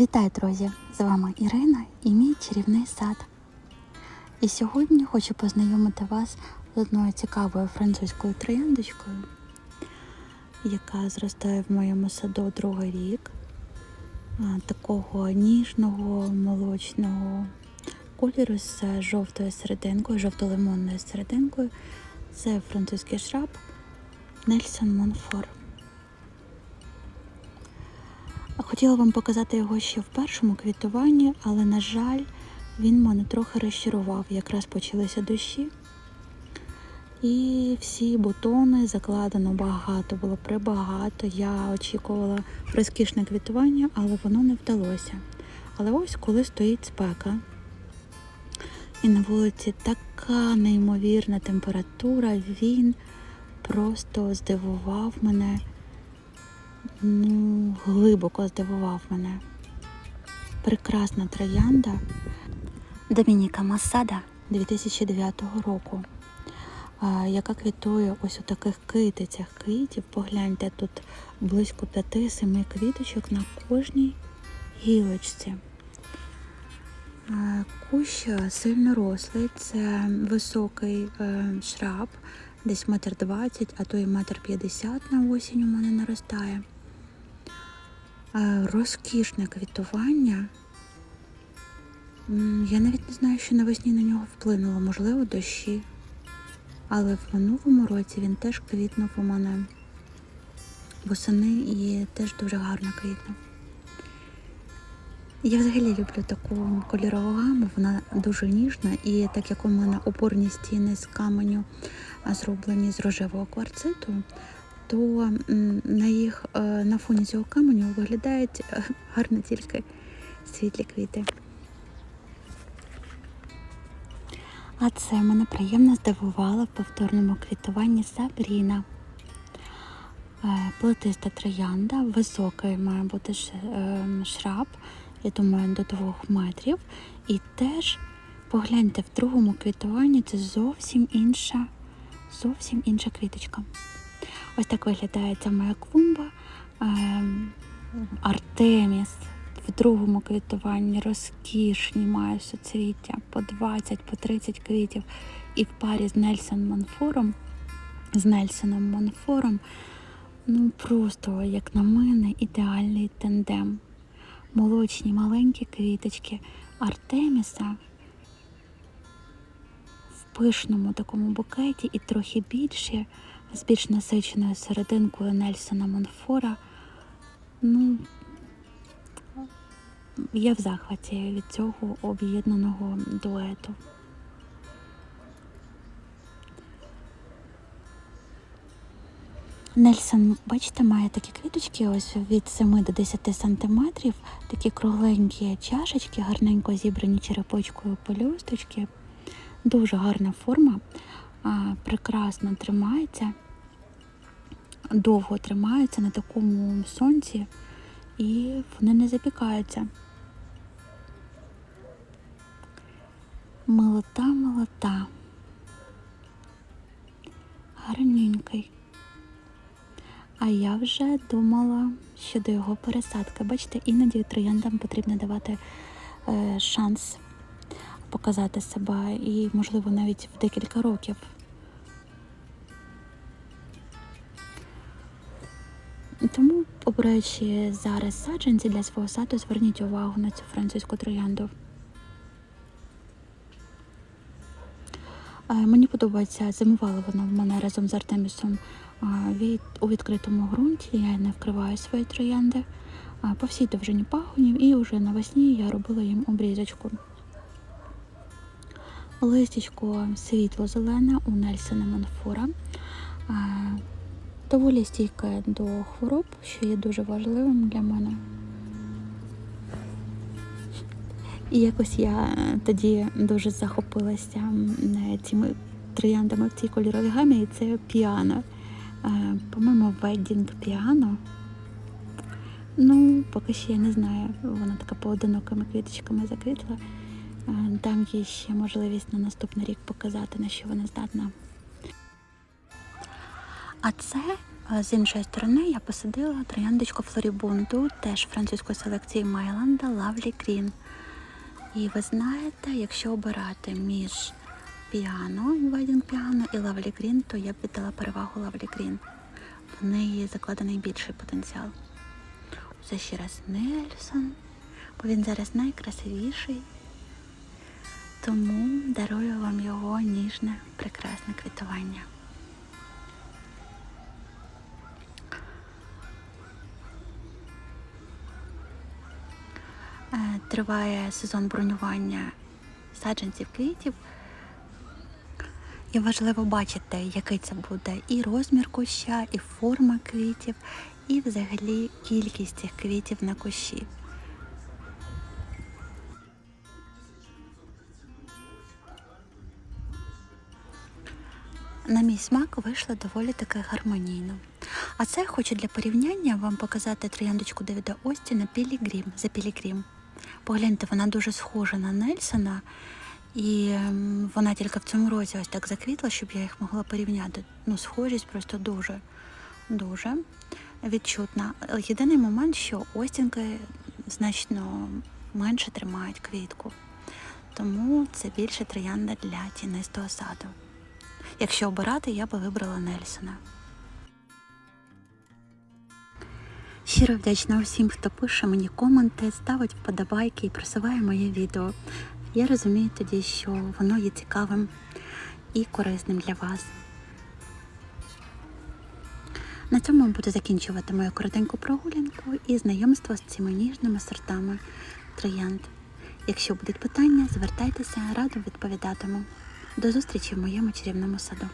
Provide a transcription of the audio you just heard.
Вітаю, друзі! З вами Ірина і мій чарівний сад. І сьогодні хочу познайомити вас з одною цікавою французькою трояндочкою, яка зростає в моєму саду другий рік. Такого ніжного, молочного кольору з жовтою серединкою, жовто-лимонною серединкою. Це французький шраб Нельсон Монфор. Хотіла вам показати його ще в першому квітуванні, але, на жаль, він мене трохи розчарував. Якраз почалися дощі. І всі бутони закладено багато, було прибагато. Я очікувала розкішне квітування, але воно не вдалося. Але ось коли стоїть спека, і на вулиці така неймовірна температура, він просто здивував мене ну, глибоко здивував мене. Прекрасна троянда Домініка Масада 2009 року, яка квітує ось у таких китицях квітів. Погляньте, тут близько 5-7 квіточок на кожній гілочці. Кущ сильно рослий, це високий е, шраб, десь метр двадцять, а то і метр п'ятдесят на осінь у мене наростає. Е, Розкішне квітування. Я навіть не знаю, що навесні на нього вплинуло, можливо, дощі. Але в минулому році він теж квітнув у мене восени і теж дуже гарно квітнув. Я взагалі люблю таку кольорову гаму, вона дуже ніжна, і так як у мене опорні стіни з каменю зроблені з рожевого кварциту, то на їх е, на фоні цього каменю виглядають е, гарно тільки світлі квіти. А це мене приємно здивувало в повторному квітуванні Сабріна. Е, Плетиста троянда, високий має бути шраб, я думаю, до двох метрів. І теж погляньте, в другому квітуванні це зовсім інша, зовсім інша квіточка. Ось так виглядає ця моя клумба. Ем, Артеміс в другому квітуванні розкішні має суцвіття по 20, по 30 квітів. І в парі з Нельсон Монфором, з Нельсоном Монфором, ну просто, як на мене, ідеальний тандем. Молочні маленькі квіточки Артеміса в пишному такому букеті і трохи більше, з більш насиченою серединкою Нельсона Монфора. Ну, я в захваті від цього об'єднаного дуету. Нельсон, бачите, має такі квіточки ось від 7 до 10 сантиметрів, такі кругленькі чашечки, гарненько зібрані черепочкою пелюсточки. Дуже гарна форма, прекрасно тримається, довго тримається на такому сонці і вони не запікаються. Милота, милота. Гарненький. А я вже думала щодо його пересадки. Бачите, іноді трояндам потрібно давати е, шанс показати себе і, можливо, навіть в декілька років. Тому, обираючи зараз саджанці для свого саду, зверніть увагу на цю французьку троянду. Е, Мені подобається, зимувала вона в мене разом з Артемісом від, у відкритому ґрунті. Я не вкриваю свої троянди по всій довжині пагонів і вже навесні я робила їм обрізочку. Листячко світло-зелене у Нельсона Монфора. А, Доволі стійке до хвороб, що є дуже важливим для мене. І якось я тоді дуже захопилася цими трояндами в цій кольоровій гамі, і це піано. Е, По-моєму, веддінг піано. Ну, поки що я не знаю, вона така поодинокими квіточками заквітла. Е, Дам їй ще можливість на наступний рік показати, на що вона здатна. А це З іншої сторони я посадила трояндочку флорібунду, теж французької селекції Майланда Lovely Green. І ви знаєте, якщо обирати між піано, Wedding Piano і Lovely Green, то я б віддала перевагу Lovely Green. В неї закладений більший потенціал. Це ще раз Нельсон, бо він зараз найкрасивіший. Тому дарую вам його ніжне, прекрасне квітування. Е, Триває сезон бронювання саджанців квітів. І важливо бачити, який це буде і розмір куща, і форма квітів, і взагалі кількість цих квітів на кущі. На мій смак вийшло доволі таки гармонійно. А це хочу для порівняння вам показати трояндочку Девіда Остіна Пілігрім за Пілігрім. Погляньте, вона дуже схожа на Нельсона, і ем, вона тільки в цьому році ось так заквітла, щоб я їх могла порівняти. Ну, схожість просто дуже, дуже відчутна. Єдиний момент, що Остінки значно менше тримають квітку. Тому це більше троянда для тінистого саду. Якщо обирати, я би вибрала Нельсона. Щиро вдячна усім, хто пише мені коменти, ставить вподобайки і просуває моє відео. Я розумію тоді, що воно є цікавим і корисним для вас. На цьому буду закінчувати мою коротеньку прогулянку і знайомство з цими ніжними сортами троянд. Якщо будуть питання, звертайтеся, радо відповідатиму. До зустрічі в моєму чарівному саду.